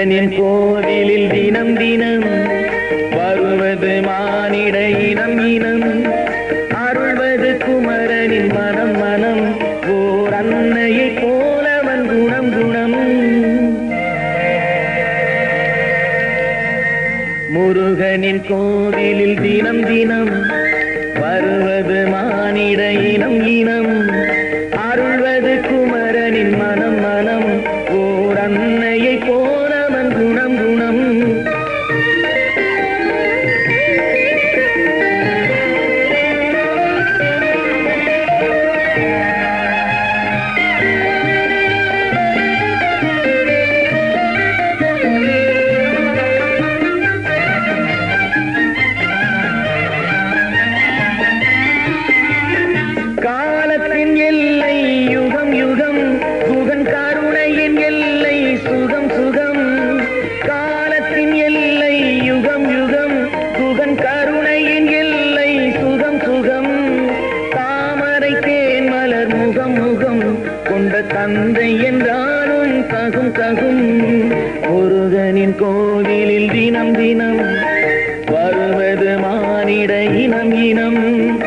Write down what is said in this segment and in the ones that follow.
சிவனின் கோவிலில் தினம் தினம் வருவது மானிட இனம் இனம். அருள்வது குமரனின் மனம் மனம். ஓர் அன்னையை போலவன் குணம் குணம். முருகனின் கோவிலில் தினம் தினம் வருவது மானிட இனம் தந்தை என்றாலும் தகும் தகும். முருகனின் கோவிலில் தினம் தினம் வருவது மானிட இனம் இனம்.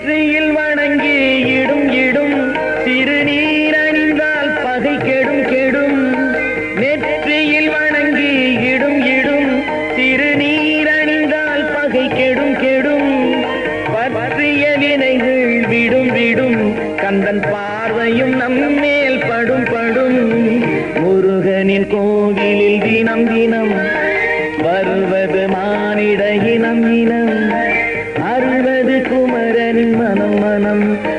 நெற்றியில் வணங்கி இடும் இடும் திருநீர் அணிந்தால் பகை கெடும் கெடும். நெற்றியில் வணங்கி இடும் இடும் திருநீர் அணிந்தால் பகை கெடும் கெடும். பற்றிய வினைகள் விடும் விடும் கந்தன் பார்வையும் நம் மேல் படும் படும். முருகனின் கோவிலில் தினம் தினம் வருவது மானிட இனம் இனம். மனம் மனம்